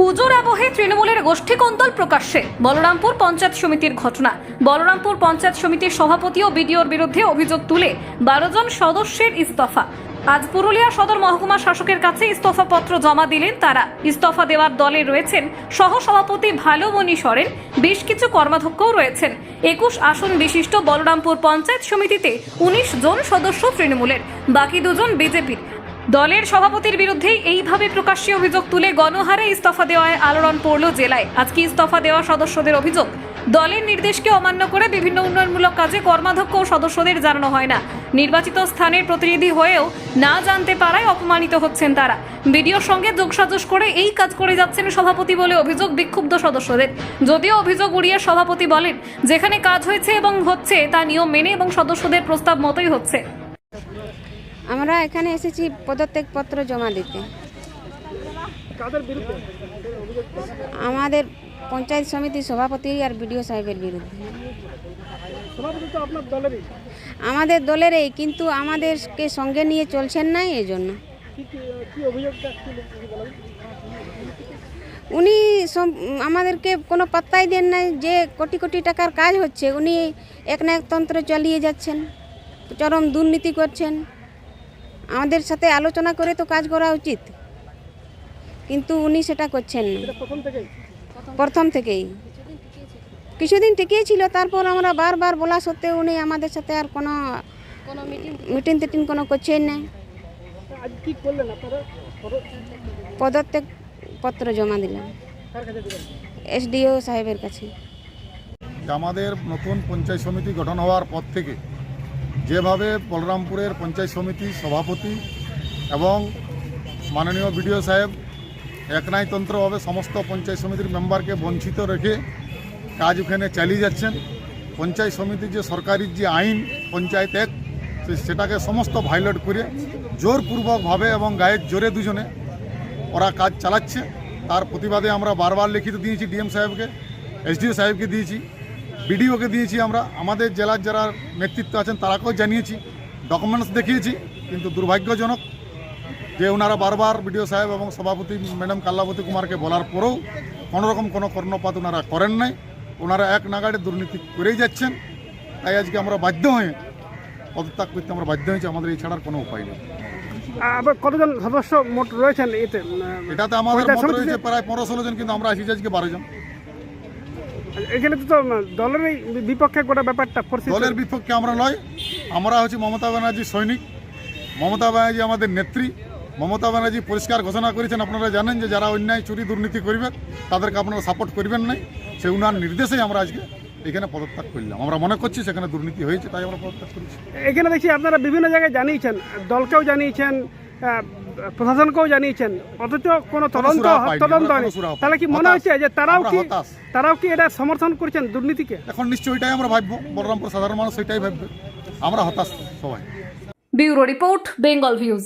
পুজোর আবহে তৃণমূলের গোষ্ঠী কোন্দল প্রকাশ্যে। বলরামপুর পঞ্চায়েত সমিতির ঘটনা। বলরামপুর পঞ্চায়েত সমিতির সভাপতি ও বিডিওর বিরুদ্ধে অভিযোগ তুলে বারো জন সদস্যের ইস্তফা। আজ পুরুলিয়া সদর মহকুমা শাসকের কাছে ইস্তফা পত্র জমা দিলেন তারা। ইস্তফা দেওয়ার দলে রয়েছেন সহ সভাপতি ভালোমণি সরেন। বেশ কিছু কর্মাধ্যক্ষও রয়েছেন। একুশ আসন বিশিষ্ট বলরামপুর পঞ্চায়েত সমিতিতে উনিশ জন সদস্য তৃণমূলের। বাকি দুজন বিজেপির। দলের সভাপতির বিরুদ্ধে এইভাবে প্রকাশ্যে অভিযোগ তুলে গণহারে ইস্তফা দেওয়ায় আলোড়ন পড়ল জেলায়। আজকে ইস্তফা দেওয়া সদস্যদের অভিযোগ, দলের নির্দেশকে অমান্য করে বিভিন্ন উন্নয়নমূলক কাজে কর্মাধ্যক্ষ ও সদস্যদের জানানো হয় না। নির্বাচিত স্থানের প্রতিনিধি হয়েও না জানতে পারায় অপমানিত হচ্ছেন তারা। বিডিওর সঙ্গে যোগসাজস করে এই কাজ করে যাচ্ছেন সভাপতি বলে অভিযোগ বিক্ষুব্ধ সদস্যদের। যদিও অভিযোগ উড়িয়ে সভাপতি বলেন, যেখানে কাজ হয়েছে এবং হচ্ছে তা নিয়ম মেনে এবং সদস্যদের প্রস্তাব মতোই হচ্ছে। আমরা এখানে এসেছি পদত্যাগ পত্র জমা দিতে। আমাদের পঞ্চায়েত সমিতির সভাপতি আর বিডিও সাহেবের বিরুদ্ধে। দলেরই। আমাদের দলের এই কিন্তু আমাদেরকে সঙ্গে নিয়ে চলছেন না এই জন্য। উনি আমাদেরকে কোনো পাত্তাই দেন নাই যে কোটি কোটি টাকার কাজ হচ্ছে উনি এক না এক তন্ত্র চালিয়ে যাচ্ছেন চরম দুর্নীতি করছেন। আমাদের সাথে আলোচনা করে তো কাজ করা উচিত। কিন্তু উনি সেটা করছেন না। প্রথম থেকেই? প্রথম থেকেই। কিছুদিন টিকিয়ে ছিল তারপর আমরা বারবার বলা সত্ত্বেও উনি আমাদের সাথে আর কোনো মিটিং টিটিং কোনো করছেন না। পদত্যাগ পত্র জমা দিলাম। এসডিও সাহেবের কাছে। আমাদের নতুন পঞ্চায়েত সমিতি গঠন হওয়ার পর থেকে যেভাবে বলরামপুরের পঞ্চায়েত সমিতি সভাপতি এবং মাননীয় বিডিও সাহেব একনায়তন্ত্রভাবে সমস্ত পঞ্চায়েত সমিতির মেম্বারকে বঞ্চিত রেখে কাজ ওখানে চালিয়ে যাচ্ছেন। পঞ্চায়েত সমিতির যে সরকারি যে আইন, পঞ্চায়েত এক সেটাকে সমস্ত ভাইলেট করে জোরপূর্বকভাবে এবং গায়ের জোরে দুজনে ওরা কাজ চালাচ্ছে। তার প্রতিবাদে আমরা বারবার লিখিত দিয়েছি ডিএম সাহেবকে, এসডিও সাহেবকে দিয়েছি। বিডিওকে দিয়েছি আমরা। আমাদের জেলার যারা নেতৃত্ব আছেন তারাকেও জানিয়েছি ডকুমেন্টস দেখিয়েছি কিন্তু দুর্ভাগ্যজনক যে ওনারা বারবার বিডিও সাহেব এবং সভাপতি ম্যাডাম কাল্লাবতী কুমারকে বলার পরেও কোনোরকম কোনো কর্ণপাত ওনারা করেন নাই। ওনারা এক নাগাড়ে দুর্নীতি করেই যাচ্ছেন। তাই আজকে আমরা বাধ্য হয়ে পদত্যাগ করতে আমরা বাধ্য হয়েছি। আমাদের এই ছাড়ার কোনো উপায় নেই। আবার কতজন সদস্য মোট রয়েছেন এতে? এটাতে আমাদের সমিতিতে- রয়েছে প্রায় পনেরো ষোলো জন কিন্তু আমরা আসিছি আজকে বারো জন। এখানে তো দলেরই বিপক্ষে গোটা ব্যাপারটা দলের বিপক্ষে আমরা নয় আমরা হচ্ছে মমতা ব্যানার্জি সৈনিক। মমতা ব্যানার্জি আমাদের নেত্রী। মমতা ব্যানার্জি পরিষ্কার ঘোষণা করেছেন আপনারা জানেন যে যারা অন্যায় চুরি দুর্নীতি করবে তাদেরকে আপনারা সাপোর্ট করবেন নাই। সে উনার নির্দেশেই আমরা আজকে এখানে পদত্যাগ করলাম। আমরা মনে করছি সেখানে দুর্নীতি হয়েছে তাই আমরা পদত্যাগ করেছি। এখানে দেখছি আপনারা বিভিন্ন জায়গায় জানিয়েছেন দলকেও জানিয়েছেন প্রশাসনকেও জানিয়েছেন। অথচ কোনো তদন্ত তদন্ত হয়নি। তাহলে কি মনে হচ্ছে যে তারাও কি হতাশ। তারাও কি এটা সমর্থন করছেন দুর্নীতিকে? এখন নিশ্চয়ই এটাই আমরা ভাববো। বলরামপুর সাধারণ মানুষ সেটাই ভাববে। আমরা হতাশ সবাই। Bureau report Bengal Views.